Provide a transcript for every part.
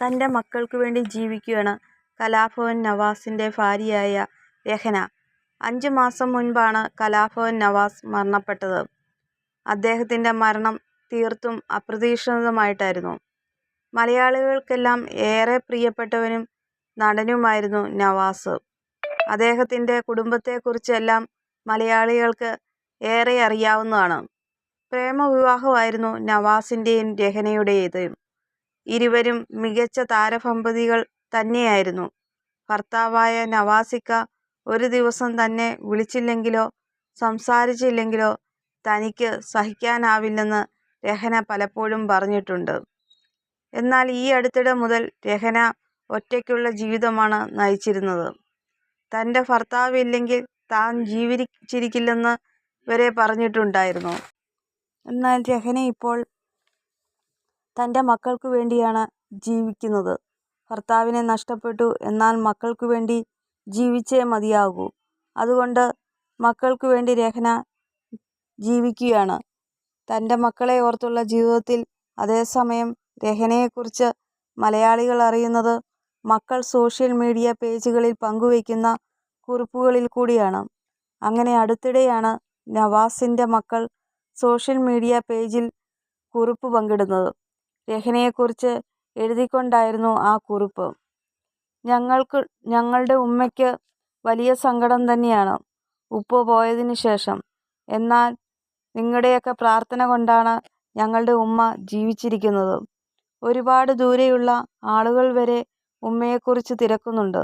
തന്റെ മക്കൾക്കു വേണ്ടി ജീവിക്കുകയാണ് കലാഭവൻ നവാസിന്റെ ഭാര്യയായ രഹന. അഞ്ചു മാസം മുൻപാണ് കലാഭവൻ നവാസ് മരണപ്പെട്ടത്. അദ്ദേഹത്തിന്റെ മരണം തീർത്തും അപ്രതീക്ഷിതമായിട്ടായിരുന്നു. മലയാളികൾക്കെല്ലാം ഏറെ പ്രിയപ്പെട്ടവനും നടനുമായിരുന്നു നവാസ്. അദ്ദേഹത്തിന്റെ കുടുംബത്തെക്കുറിച്ച് എല്ലാം മലയാളികൾക്ക് ഏറെ അറിയാവുന്നതാണ്. പ്രേമവിവാഹമായിരുന്നു നവാസിന്റെയും രഹനയുടേതും. ഇരുവരും മികച്ച താരദമ്പതികൾ തന്നെയായിരുന്നു. ഭർത്താവായ നവാസിക്ക ഒരു ദിവസം തന്നെ വിളിച്ചില്ലെങ്കിലോ സംസാരിച്ചില്ലെങ്കിലോ തനിക്ക് സഹിക്കാനാവില്ലെന്ന് രഹന പലപ്പോഴും പറഞ്ഞിട്ടുണ്ട്. എന്നാൽ ഈ അടുത്തിടെ മുതൽ രഹന ഒറ്റയ്ക്കുള്ള ജീവിതമാണ് നയിച്ചിരുന്നത്. തന്റെ ഭർത്താവ് ഇല്ലെങ്കിൽ താൻ ജീവിച്ചിരിക്കില്ലെന്ന് വരെ പറഞ്ഞിട്ടുണ്ടായിരുന്നു. എന്നാൽ രഹന ഇപ്പോൾ തന്റെ മക്കൾക്കു വേണ്ടിയാണ് ജീവിക്കുന്നത്. ഭർത്താവിനെ നഷ്ടപ്പെട്ടു. എന്നാൽ മക്കൾക്കു വേണ്ടി ജീവിച്ചേ മതിയാകൂ. അതുകൊണ്ട് മക്കൾക്കു വേണ്ടി രേഖന ജീവിക്കുകയാണ് തന്റെ മക്കളെ ഓർത്തുള്ള ജീവിതത്തിൽ. അതേസമയം രഹനയെക്കുറിച്ച് മലയാളികൾ അറിയുന്നത് മക്കൾ സോഷ്യൽ മീഡിയ പേജുകളിൽ പങ്കുവയ്ക്കുന്ന കുറിപ്പുകളിൽ കൂടിയാണ്. അങ്ങനെ അടുത്തിടെയാണ് നവാസിന്റെ മക്കൾ സോഷ്യൽ മീഡിയ പേജിൽ കുറിപ്പ് പങ്കിടുന്നത്. രഹനയെക്കുറിച്ച് എഴുതിക്കൊണ്ടായിരുന്നു ആ കുറിപ്പ്. ഞങ്ങൾക്ക് "ഞങ്ങളുടെ ഉമ്മയ്ക്ക് വലിയ സങ്കടം തന്നെയാണ് ഉപ്പ പോയതിനു ശേഷം. എന്നാൽ നിങ്ങളുടെയൊക്കെ പ്രാർത്ഥന കൊണ്ടാണ് ഞങ്ങളുടെ ഉമ്മ ജീവിച്ചിരിക്കുന്നത്. ഒരുപാട് ദൂരെയുള്ള ആളുകൾ വരെ ഉമ്മയെക്കുറിച്ച് തിരക്കുന്നുണ്ട്.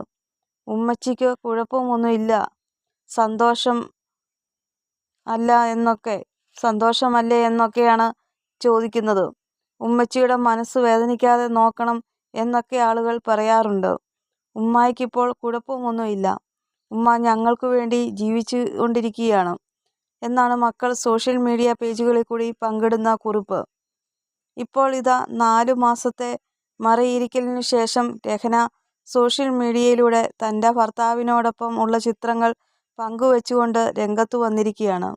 ഉമ്മച്ചിക്ക് കുഴപ്പമൊന്നുമില്ല സന്തോഷം അല്ല എന്നൊക്കെ സന്തോഷമല്ലേ എന്നൊക്കെയാണ് ചോദിക്കുന്നത്. ഉമ്മച്ചിയുടെ മനസ്സ് വേദനിക്കാതെ നോക്കണം എന്നൊക്കെ ആളുകൾ പറയാറുണ്ട്. ഉമ്മായിക്കിപ്പോൾ കുഴപ്പമൊന്നുമില്ല ഉമ്മ ഞങ്ങൾക്ക് വേണ്ടി ജീവിച്ചു കൊണ്ടിരിക്കുകയാണ് എന്നാണ് മക്കൾ സോഷ്യൽ മീഡിയ പേജുകളിൽ കൂടി പങ്കിടുന്ന കുറിപ്പ്. ഇപ്പോൾ ഇതാ നാലു മാസത്തെ മറയിരിക്കലിനു ശേഷം രഹന സോഷ്യൽ മീഡിയയിലൂടെ തന്റെ ഭർത്താവിനോടൊപ്പം ഉള്ള ചിത്രങ്ങൾ പങ്കുവെച്ചുകൊണ്ട് രംഗത്തു വന്നിരിക്കുകയാണ്.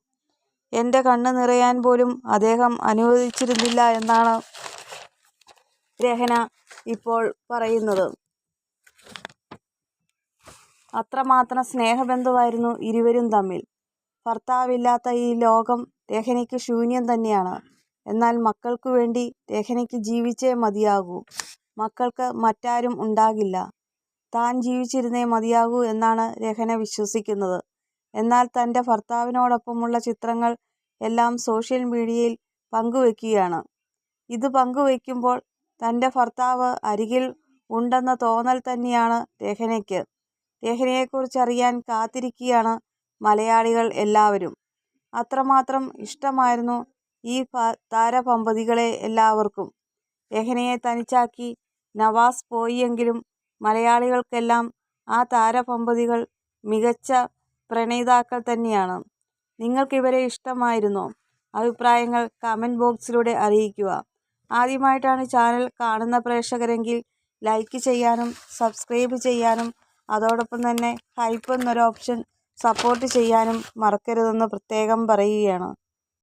"എന്റെ കണ്ണ് നിറയാൻ പോലും അദ്ദേഹം അനുവദിച്ചിരുന്നില്ല എന്നാണ് രഹന ഇപ്പോൾ പറയുന്നത്. അത്രമാത്രം സ്നേഹബന്ധമായിരുന്നു ഇരുവരും തമ്മിൽ. ഭർത്താവില്ലാത്ത ഈ ലോകം രഹനയ്ക്ക് ശൂന്യം തന്നെയാണ്. എന്നാൽ മക്കൾക്കു വേണ്ടി രഹനയ്ക്ക് ജീവിച്ചേ മതിയാകൂ. മക്കൾക്ക് മറ്റാരും ഉണ്ടാകില്ല. താൻ ജീവിച്ചിരുന്നേ മതിയാകൂ എന്നാണ് രഹന വിശ്വസിക്കുന്നത്. എന്നാൽ തന്റെ ഭർത്താവിനോടൊപ്പമുള്ള ചിത്രങ്ങൾ എല്ലാം സോഷ്യൽ മീഡിയയിൽ പങ്കുവെക്കുകയാണ് ഇത് പങ്കുവയ്ക്കുമ്പോൾ തന്റെ ഭർത്താവ് അരികിൽ ഉണ്ടെന്ന തോന്നൽ തന്നെയാണ് രഹനയ്ക്ക്. രഹനയെക്കുറിച്ചറിയാൻ കാത്തിരിക്കുകയാണ് മലയാളികൾ എല്ലാവരും. അത്രമാത്രം ഇഷ്ടമായിരുന്നു ഈ താരപമ്പതികളെ എല്ലാവർക്കും. രഹനയെ തനിച്ചാക്കി നവാസ് പോയിയെങ്കിലും മലയാളികൾക്കെല്ലാം ആ താരപമ്പതികൾ മികച്ച പ്രണയിതാക്കൾ തന്നെയാണ്. നിങ്ങൾക്ക് ഇവരെ ഇഷ്ടമായിരുന്നോ? അഭിപ്രായങ്ങൾ കമന്റ് ബോക്സിലൂടെ അറിയിക്കുക. ആദ്യമായിട്ടാണ് ചാനൽ കാണുന്ന പ്രേക്ഷകരെങ്കിൽ ലൈക്ക് ചെയ്യാനും സബ്സ്ക്രൈബ് ചെയ്യാനും അതോടൊപ്പം തന്നെ ഹൈപ്പ് എന്നൊരു ഓപ്ഷൻ സപ്പോർട്ട് ചെയ്യാനും മറക്കരുതെന്ന് പ്രത്യേകം പറയുകയാണ്.